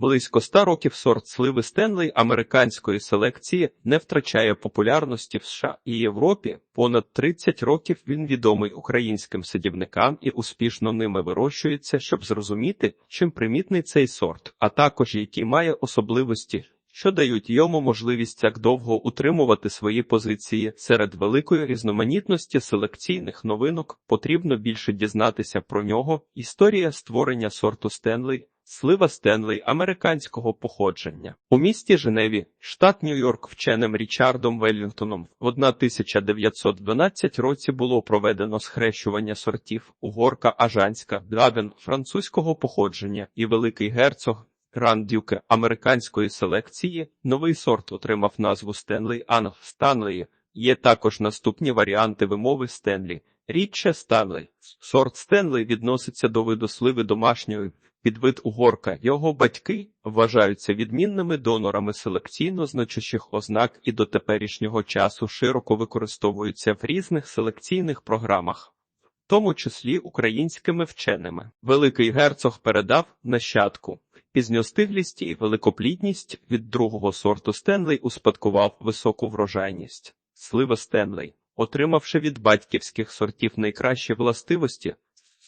Близько ста років сорт сливи Стенлей американської селекції не втрачає популярності в США і Європі. Понад 30 років він відомий українським садівникам і успішно ними вирощується, щоб зрозуміти, чим примітний цей сорт, а також які має особливості. Що дають йому можливість так довго утримувати свої позиції серед великої різноманітності селекційних новинок, потрібно більше дізнатися про нього. Історія створення сорту Стенлей, слива Стенлей американського походження. У місті Женеві, штат Нью-Йорк, вченим Річардом Веллінгтоном в 1912 році було проведено схрещування сортів угорка Ажанська, Драбен французького походження і великий герцог Грандюке американської селекції. Новий сорт отримав назву Стенлей Анг Станлеї. Є також наступні варіанти вимови Стенлі. Рідше Станлей. Сорт Стенлей відноситься до виду сливи домашньої. Підвид угорка його батьки вважаються відмінними донорами селекційно значущих ознак і до теперішнього часу широко використовуються в різних селекційних програмах, в тому числі українськими вченими. Великий герцог передав нащадку. Пізньостиглість і великоплідність від другого сорту Стенлей успадкував високу врожайність. Слива Стенлей, отримавши від батьківських сортів найкращі властивості,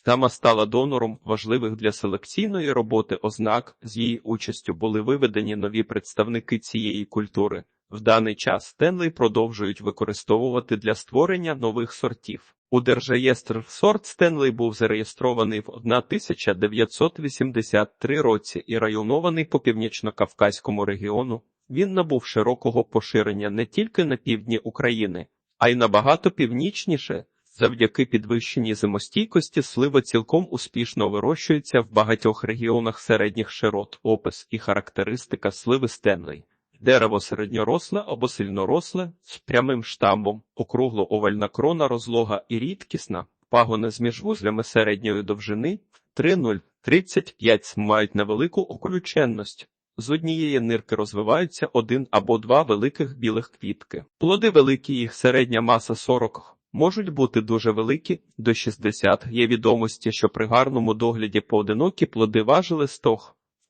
Тама стала донором важливих для селекційної роботи ознак. З її участю були виведені нові представники цієї культури. В даний час Стенлей продовжують використовувати для створення нових сортів. У Держреєстр сорт Стенлей був зареєстрований в 1983 році і районований по північно-кавказькому регіону. Він набув широкого поширення не тільки на півдні України, а й набагато північніше. Завдяки підвищеній зимостійкості слива цілком успішно вирощується в багатьох регіонах середніх широт, опис і характеристика сливи Стенлей. Дерево середньоросле або сильноросле, з прямим штамбом, округло-овальна крона розлога і рідкісна, пагони з міжвузлями середньої довжини 3,0-35 мають невелику околюченність. З однієї нирки розвиваються один або два великих білих квітки. Плоди великі, їх середня маса 40 можуть бути дуже великі, до 60. Є відомості, що при гарному догляді поодинокі плоди важили 100.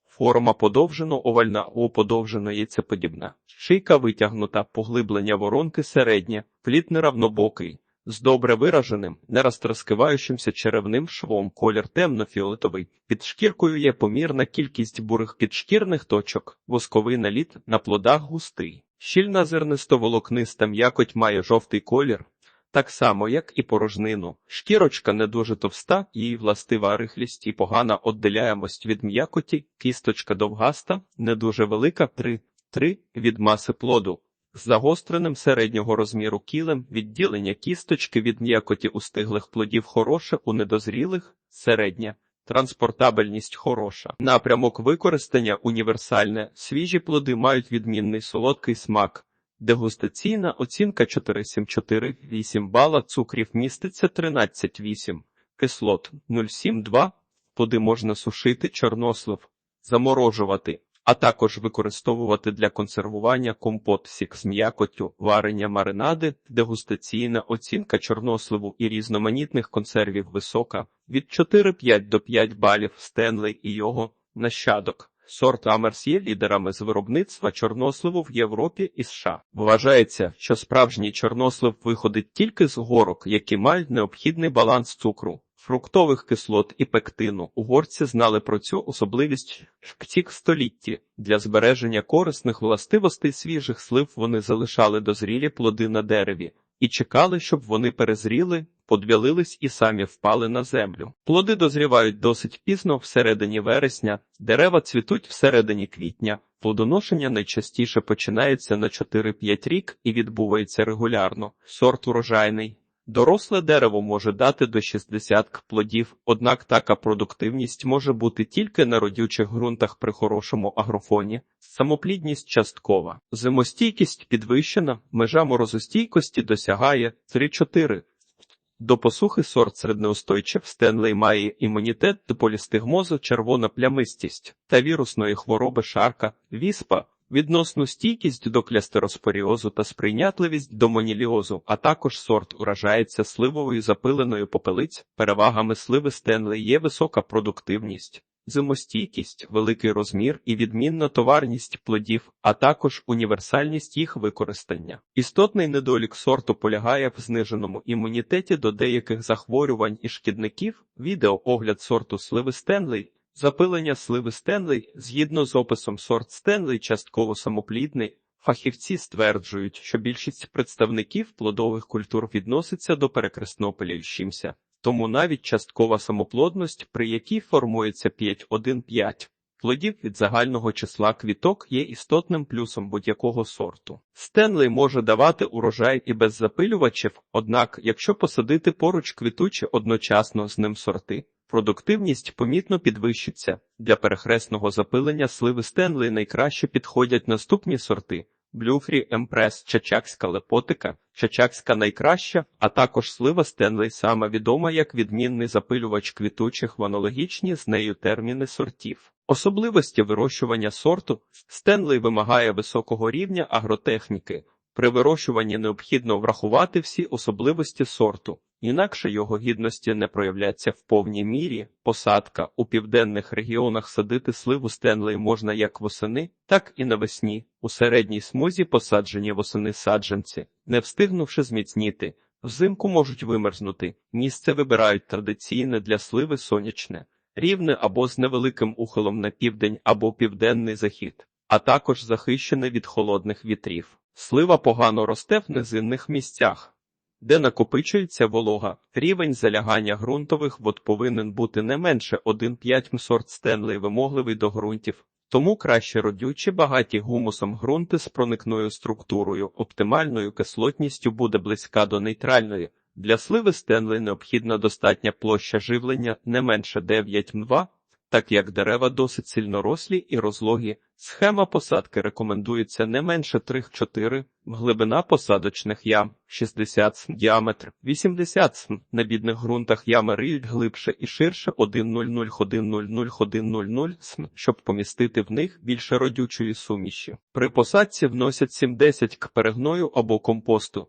Форма подовжено овальна у подовжено яйцеподібна. Шийка витягнута, поглиблення воронки середнє, плід неравнобокий, з добре вираженим, не розтраскиваючимся черевним швом, колір темно-фіолетовий. Під шкіркою є помірна кількість бурих підшкірних точок, восковий наліт на плодах густий. Щільна зернисто-волокниста м'якоть має жовтий колір, так само, як і порожнину. Шкірочка не дуже товста, її властива рихлість і погана отделяємость від м'якоті, кісточка довгаста, не дуже велика 3-3 від маси плоду. З загостреним середнього розміру кілем відділення кісточки від м'якоті устиглих плодів хороше, у недозрілих середня. Транспортабельність хороша. Напрямок використання універсальне. Свіжі плоди мають відмінний солодкий смак. Дегустаційна оцінка 4,748 бала, цукрів міститься 13,8, кислот 0,72, плоди можна сушити, чорнослив, заморожувати, а також використовувати для консервування компот сік з м'якоттю, варення маринади, дегустаційна оцінка чорносливу і різноманітних консервів висока, від 4,5 до 5 балів Стенлей і його нащадок. Сорт Амерс є лідерами з виробництва чорносливу в Європі і США. Вважається, що справжній чорнослив виходить тільки з горок, які мають необхідний баланс цукру, фруктових кислот і пектину. Угорці знали про цю особливість в ці столітті. Для збереження корисних властивостей свіжих слив вони залишали дозрілі плоди на дереві і чекали, щоб вони перезріли, подвялились і самі впали на землю. Плоди дозрівають досить пізно, всередині вересня, дерева цвітуть всередині квітня. Плодоношення найчастіше починається на 4-5 рік і відбувається регулярно. Сорт урожайний. Доросле дерево може дати до 60 плодів, однак така продуктивність може бути тільки на родючих ґрунтах при хорошому агрофоні. Самоплідність часткова. Зимостійкість підвищена, межа морозостійкості досягає 3-4. До посухи сорт середнеустойчив Стенлей має імунітет до полістигмозу, червона плямистість та вірусної хвороби шарка, віспа, відносну стійкість до клястероспоріозу та сприйнятливість до моніліозу, а також сорт уражається сливовою запиленою попелиць. Перевагами сливи Стенлей є висока продуктивність, зимостійкість, великий розмір і відмінна товарність плодів, а також універсальність їх використання. Істотний недолік сорту полягає в зниженому імунітеті до деяких захворювань і шкідників. Відео огляд сорту сливи Стенлей. Запилення сливи Стенлей згідно з описом сорт Стенлей частково самоплідний. Фахівці стверджують, що більшість представників плодових культур відноситься до перекреснопилюючимся, тому навіть часткова самоплодність, при якій формується 5-1-5 плодів від загального числа квіток, є істотним плюсом будь-якого сорту. Стенлей може давати урожай і без запилювачів, однак, якщо посадити поруч квітучі одночасно з ним сорти, продуктивність помітно підвищиться. Для перехресного запилення сливи Стенлей найкраще підходять наступні сорти. Блюфрі Емпрес, Чачакська лепотика, Чачакська найкраща, а також слива Стенлей сама відома як відмінний запилювач квітучих в аналогічні з нею терміни сортів. Особливості вирощування сорту Стенлей вимагає високого рівня агротехніки. При вирощуванні необхідно врахувати всі особливості сорту, інакше його гідності не проявляться в повній мірі. Посадка у південних регіонах садити сливу Стенлей можна як восени, так і навесні. У середній смузі посаджені восени саджанці, не встигнувши зміцніти, взимку можуть вимерзнути. Місце вибирають традиційне для сливи сонячне, рівне або з невеликим ухилом на південь або південний захід, а також захищене від холодних вітрів. Слива погано росте в низинних місцях, де накопичується волога. Рівень залягання ґрунтових вод повинен бути не менше 1,5 сорт Стенлей вимогливий до ґрунтів, тому краще родючі багаті гумусом ґрунти з проникною структурою, оптимальною кислотністю буде близька до нейтральної. Для сливи Стенлей необхідна достатня площа живлення не менше 9 м2, так як дерева досить сильно рослі і розлогі, схема посадки рекомендується не менше 3-4, глибина посадочних ям 60 см, діаметр 80 см, на бідних ґрунтах ями риють глибше і ширше 1,00-1,00-1,00 см, щоб помістити в них більше родючої суміші. При посадці вносять 7-10 к перегною або компосту.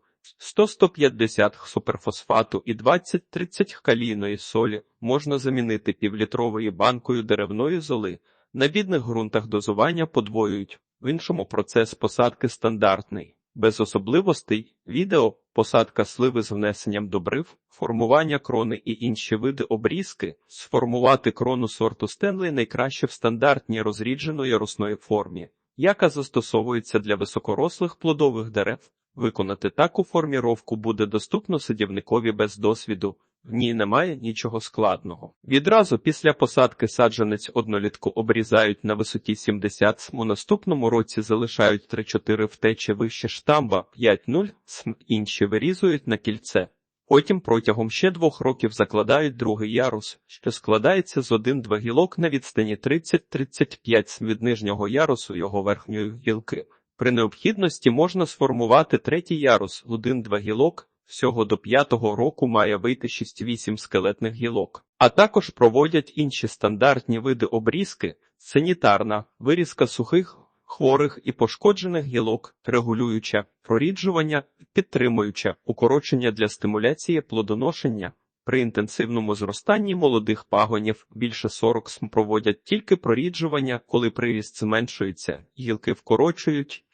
100-150 суперфосфату і 20-30 калійної солі можна замінити півлітровою банкою деревної золи. На бідних ґрунтах дозування подвоюють, в іншому процес посадки стандартний. Без особливостей відео посадка сливи з внесенням добрив, формування крони і інші види обрізки. Сформувати крону сорту Стенлей найкраще в стандартній розрідженої росної формі, яка застосовується для високорослих плодових дерев. Виконати таку форміровку буде доступно садівникові без досвіду, в ній немає нічого складного. Відразу після посадки саджанець однолітку обрізають на висоті 70 см, у наступному році залишають 3-4 втечі вище штамба 5-0 см, інші вирізують на кільце. Потім протягом ще двох років закладають другий ярус, що складається з 1-2 гілок на відстані 30-35 см від нижнього ярусу його верхньої гілки. При необхідності можна сформувати третій ярус, один-два гілок, всього до п'ятого року має вийти 6-8 скелетних гілок. А також проводять інші стандартні види обрізки, санітарна, вирізка сухих, хворих і пошкоджених гілок, регулююча, проріджування, підтримуюча, укорочення для стимуляції плодоношення. При інтенсивному зростанні молодих пагонів більше 40 см проводять тільки проріджування, коли приріст зменшується, гілки вкорочують.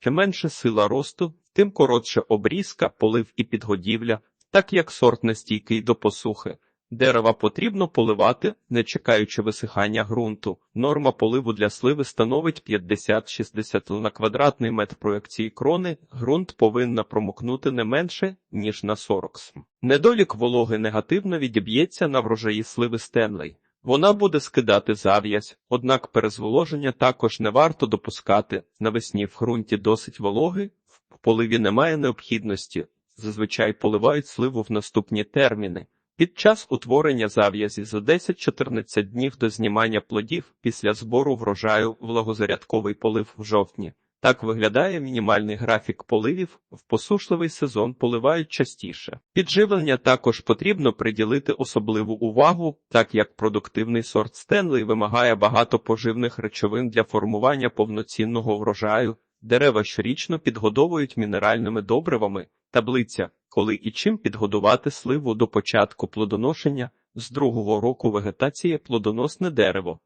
Чим менше сила росту, тим коротше обрізка, полив і підгодівля, так як сорт нестійкий до посухи. Дерева потрібно поливати, не чекаючи висихання ґрунту. Норма поливу для сливи становить 50-60 на квадратний метр проекції крони. Ґрунт повинна промокнути не менше, ніж на 40 см. Недолік вологи негативно відіб'ється на врожаї сливи Стенлей. Вона буде скидати зав'язь, однак перезволоження також не варто допускати. Навесні в ґрунті досить вологи, в поливі немає необхідності. Зазвичай поливають сливу в наступні терміни. Під час утворення зав'язі за 10-14 днів до знімання плодів після збору врожаю влагозарядковий полив в жовтні. Так виглядає мінімальний графік поливів, в посушливий сезон поливають частіше. Підживлення також потрібно приділити особливу увагу, так як продуктивний сорт Стенлей вимагає багато поживних речовин для формування повноцінного врожаю. Дерева щорічно підгодовують мінеральними добривами, таблиця, коли і чим підгодувати сливу до початку плодоношення. з другого року вегетації плодоносне дерево.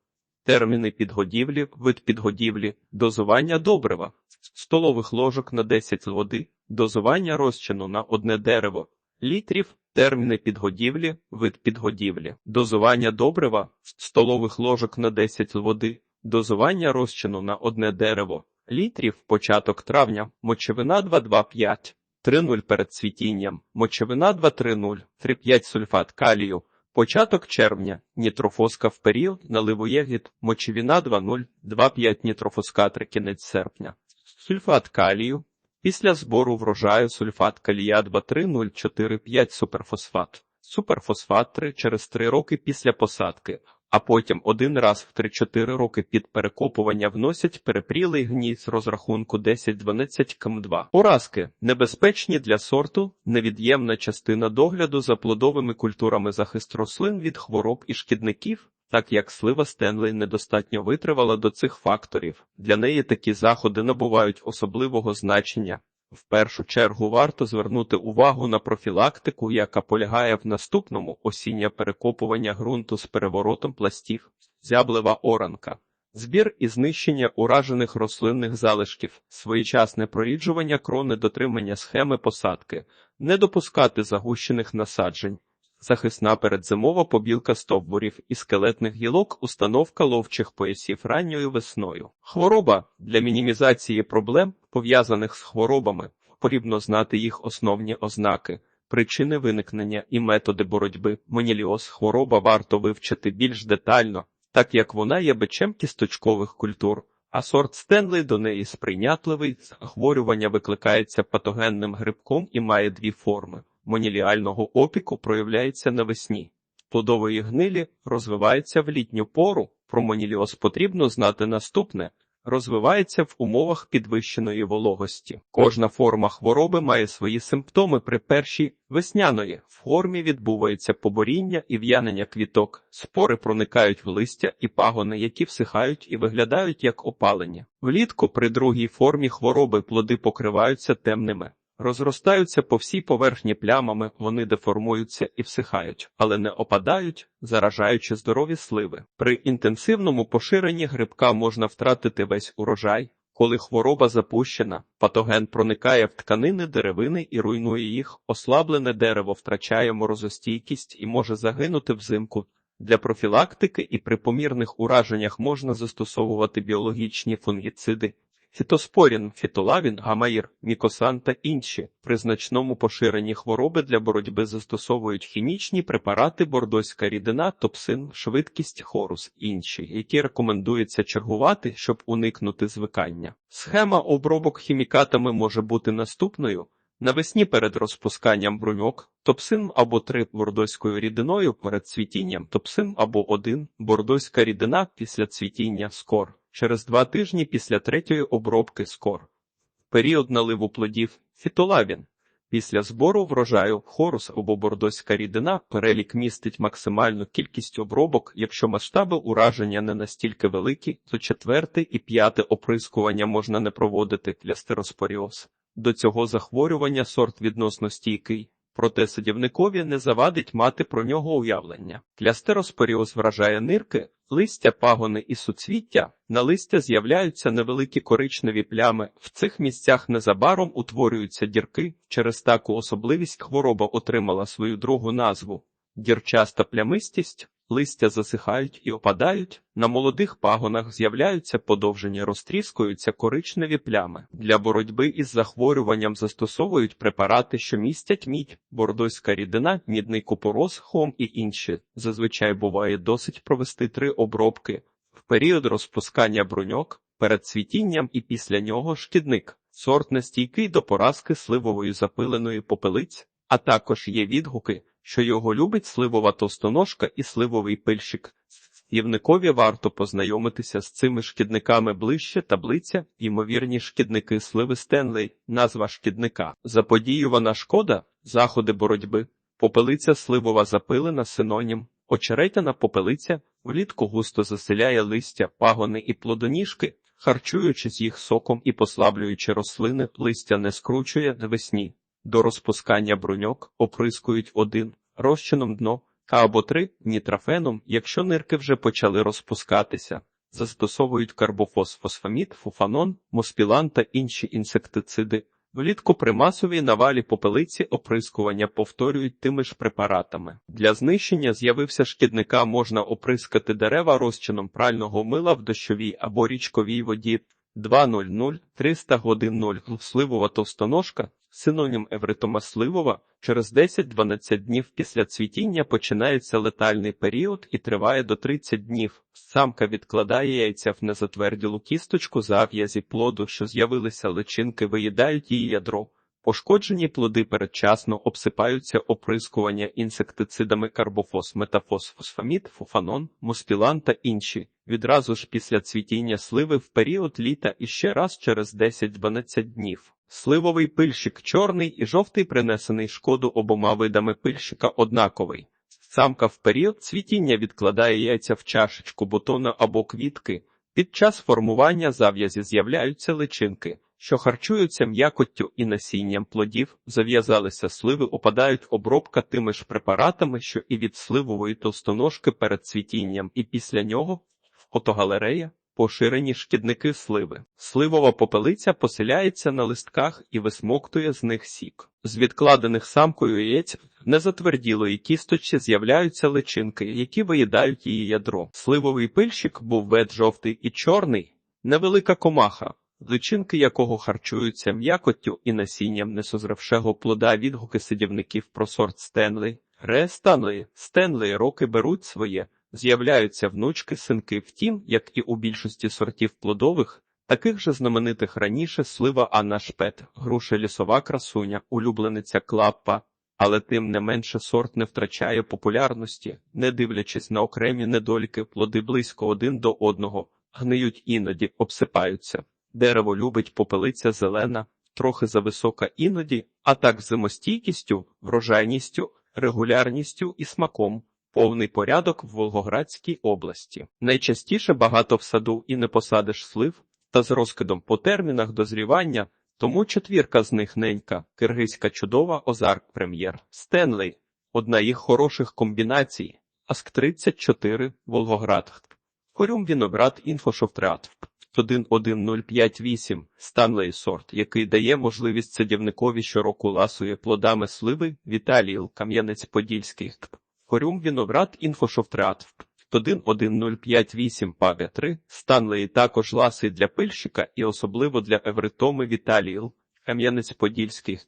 Терміни підгодівлі, вид підгодівлі, дозування добрива, столових ложок на 10 води, дозування розчину на одне дерево, літрів, терміни підгодівлі, вид підгодівлі, дозування добрива, столових ложок на 10 води, дозування розчину на одне дерево, літрів, початок травня, мочевина 225, 3,0 перед цвітінням, мочевина 2,30, 3,5 сульфат калію, Початок червня. Нітрофоска в період, наливоєгід, мочевіна 2,0, 2,5 нітрофоскатри кінець серпня. Сульфат калію. Після збору врожаю сульфат калія 2,3,0,4,5 суперфосфат. Суперфосфат 3 через 3 роки після посадки, а потім один раз в 3-4 роки під перекопування вносять перепрілий гній розрахунку 10-12 км2. Поразки небезпечні для сорту, невід'ємна частина догляду за плодовими культурами захист рослин від хвороб і шкідників. Так як слива Стенлей недостатньо витривала до цих факторів, для неї такі заходи набувають особливого значення. В першу чергу варто звернути увагу на профілактику, яка полягає в наступному осіння перекопування ґрунту з переворотом пластів, зяблева оранка, збір і знищення уражених рослинних залишків, своєчасне проріджування крони дотримання схеми посадки, не допускати загущених насаджень. Захисна передзимова побілка стовбурів і скелетних гілок, установка ловчих поясів ранньою весною. Хвороба для мінімізації проблем, пов'язаних з хворобами, потрібно знати їх основні ознаки, причини виникнення і методи боротьби. Моніліоз хвороба варто вивчити більш детально, так як вона є бичем кісточкових культур. А сорт Стенлей до неї сприйнятливий, захворювання викликається патогенним грибком і має дві форми моніліального опіку проявляється навесні. Плодової гнилі розвивається в літню пору. Про моніліоз потрібно знати наступне. Розвивається в умовах підвищеної вологості. Кожна форма хвороби має свої симптоми при першій весняної формі відбувається поборіння і в'янення квіток, спори проникають в листя і пагони, які всихають і виглядають як опалення. Влітку при другій формі хвороби плоди покриваються темними. Розростаються по всій поверхні плямами, вони деформуються і всихають, але не опадають, заражаючи здорові сливи. При інтенсивному поширенні грибка можна втратити весь урожай. Коли хвороба запущена, патоген проникає в тканини деревини і руйнує їх, ослаблене дерево втрачає морозостійкість і може загинути взимку. Для профілактики і при помірних ураженнях можна застосовувати біологічні фунгіциди, Фітоспорін, фітолавін, гамаїр, мікосан та інші при значному поширенні хвороби для боротьби застосовують хімічні препарати, бордоська рідина, топсин, швидкість, хорус, інші, які рекомендується чергувати, щоб уникнути звикання. Схема обробок хімікатами може бути наступною. Навесні перед розпусканням бруньок, топсин або 3 бордоською рідиною перед цвітінням, топсин або 1 бордоська рідина після цвітіння скор через два тижні після третьої обробки скор. Період наливу плодів фітолавін. Після збору врожаю хорус або бордоська рідина перелік містить максимальну кількість обробок, якщо масштаби ураження не настільки великі, то четверте і п'яте оприскування можна не проводити для стероспоріоз. До цього захворювання сорт відносно стійкий, проте садівникові не завадить мати про нього уявлення. Клястероспоріоз вражає нирки, листя, пагони і суцвіття. На листя з'являються невеликі коричневі плями. В цих місцях незабаром утворюються дірки. Через таку особливість хвороба отримала свою другу назву дірчаста плямистість. Листя засихають і опадають, на молодих пагонах з'являються подовжені розтріскуються коричневі плями. Для боротьби із захворюванням застосовують препарати, що містять мідь, бордоська рідина, мідний купороз, хом і інші. Зазвичай буває досить провести три обробки в період розпускання бруньок, перед цвітінням і після нього шкідник, сорт нестійкий до поразки сливової запиленої попелиць, а також є відгуки що його любить сливова товстоножка і сливовий пильщик. Євникові варто познайомитися з цими шкідниками ближче таблиця, ймовірні шкідники сливи Стенлей, назва шкідника, заподіювана шкода, заходи боротьби, попелиця сливова запилена, синонім, очеретяна попелиця, влітку густо заселяє листя, пагони і плодоніжки, харчуючись їх соком і послаблюючи рослини, листя не скручує навесні. До розпускання бруньок оприскують один розчином дно, або 3 нітрофеном, якщо нирки вже почали розпускатися. Застосовують карбофос, фосфамід, фуфанон, моспілан та інші інсектициди. Влітку при масовій навалі попелиці оприскування повторюють тими ж препаратами. Для знищення з'явився шкідника можна оприскати дерева розчином прального мила в дощовій або річковій воді 2.00 300 годин 0 сливова товстоножка, синонім евритома сливова. Через 10-12 днів після цвітіння починається летальний період і триває до 30 днів. Самка відкладає яйця в незатверділу кісточку зав'язі плоду, що з'явилися личинки, виїдають її ядро. Пошкоджені плоди передчасно обсипаються оприскування інсектицидами карбофос, метафос, фосфамід, фуфанон, муспілан та інші. Відразу ж після цвітіння сливи в період літа і ще раз через 10-12 днів. Сливовий пильщик чорний і жовтий принесений шкоду обома видами пильщика однаковий. Самка в період цвітіння відкладає яйця в чашечку бутона або квітки. Під час формування зав'язі з'являються личинки, що харчуються м'якоттю і насінням плодів, зав'язалися сливи, опадають обробка тими ж препаратами, що і від сливової товстоножки перед цвітінням, і після нього фотогалерея. Поширені шкідники сливи. Сливова попелиця поселяється на листках і висмоктує з них сік. З відкладених самкою яєць незатверділої кісточці з'являються личинки, які виїдають її ядро. Сливовий пильщик був вид жовтий і чорний, невелика комаха, личинки якого харчуються м'якоттю і насінням несозревшого плода відгуки сидівників про сорт Стенлей. Ре Станлей, Стенлей роки беруть своє. З'являються внучки, синки, втім, як і у більшості сортів плодових, таких же знаменитих раніше слива Анна Шпет, груша лісова красуня, улюблениця клаппа, але тим не менше сорт не втрачає популярності, не дивлячись на окремі недоліки, плоди близько один до одного, гниють іноді, обсипаються. Дерево любить попелиця зелена, трохи зависока іноді, а так зимостійкістю, врожайністю, регулярністю і смаком. Повний порядок в Волгоградській області. Найчастіше багато в саду і не посадиш слив, та з розкидом по термінах дозрівання, тому четвірка з них ненька, киргизька чудова Озарк Прем'єр, Стенлей, одна їх хороших комбінацій, Аск 34, Волгоград, Хорюм Віноград Інфошофтреат 11058, Станлей сорт, який дає можливість садівникові щороку ласує плодами сливи, Віталіїл, Кам'янець-Подільський. Хорюм Віноград Інфошофтреат 11058 Павя 3, Станлеї також ласи для пильщика і особливо для Евритоми Віталіїл, Кам'янець-Подільський.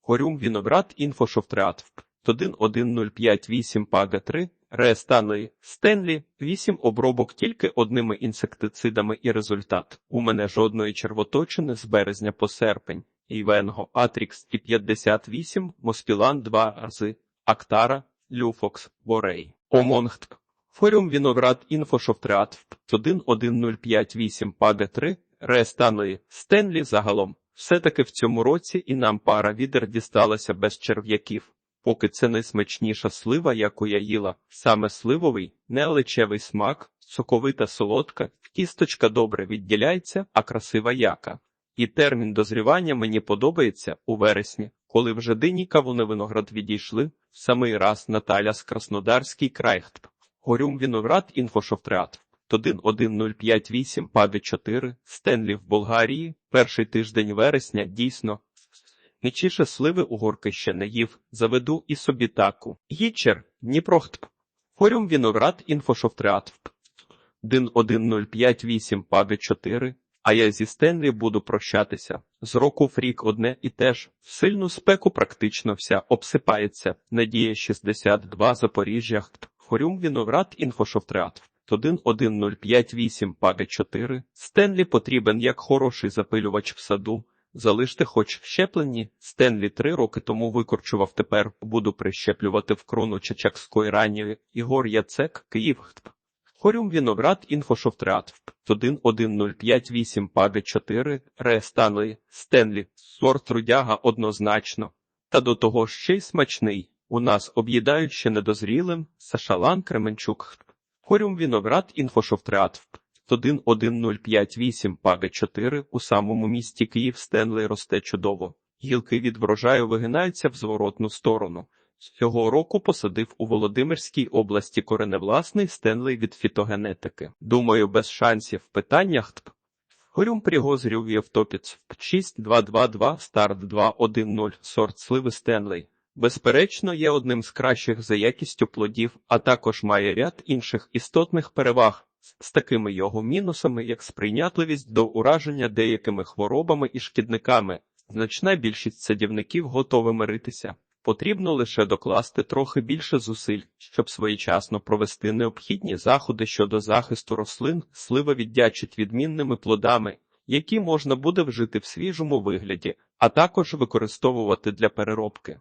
Хорюм Віноград Інфошофтреат 11058 Пага 3, Ре Станлеї, Стенлі, 8 обробок тільки одними інсектицидами і результат. У мене жодної червоточини з березня по серпень. Івенго, Атрікс і 58, Моспілан 2 рази, Актара, Люфокс, Борей, Омонгт, Форум Віноград Інфошофтреат 11058 Пага 3, Ре Станлеї, Стенлі загалом. Все-таки в цьому році і нам пара відер дісталася без черв'яків. Поки це найсмачніша слива, яку я їла, саме сливовий, неалечевий смак, соковита солодка, кісточка добре відділяється, а красива яка. І термін дозрівання мені подобається у вересні, коли вже дині кавуни виноград відійшли, в самий раз Наталя з Краснодарський крайхт. Горюм Віноград Інфошофтреат 11058 Паві 4 Стенлі в Болгарії, перший тиждень вересня, дійсно. Нічіше сливи угорки ще не їв, заведу і собі таку. Гічер, Дніпрохт. Форум Віноград Інфошофтреат 11058 Паві 4 а я зі Стенлі буду прощатися. З року в рік одне і те ж. В сильну спеку практично вся обсипається. Надія 62 Запоріжжя. Хорюм Віноград Інфошофтреат 11058 Пага 4. Стенлі потрібен як хороший запилювач в саду. Залиште хоч щеплені. Стенлі три роки тому викорчував тепер. Буду прищеплювати в крону Чачакської ранньої. Ігор Яцек, Київ. Хорюм Віноград Інфошофтреат 11058 Пага 4 Ре Станлей Стенлі сорт трудяга однозначно. Та до того ще й смачний. У нас об'їдають ще недозрілим Сашалан Кременчук. Хорюм Віноград Інфошофтреат 11058 Пага 4 у самому місті Київ Стенлей росте чудово. Гілки від врожаю вигинаються в зворотну сторону. Цього року посадив у Володимирській області кореневласний стенлей від фітогенетики. Думаю, без шансів в питаннях ТП. Горюм пригозрів Євтопіц 6222 старт 210 сорт сливи Стенлей. Безперечно, є одним з кращих за якістю плодів, а також має ряд інших істотних переваг з такими його мінусами, як сприйнятливість до ураження деякими хворобами і шкідниками. Значна більшість садівників готові миритися. Потрібно лише докласти трохи більше зусиль, щоб своєчасно провести необхідні заходи щодо захисту рослин, слива віддячить відмінними плодами, які можна буде вжити в свіжому вигляді, а також використовувати для переробки.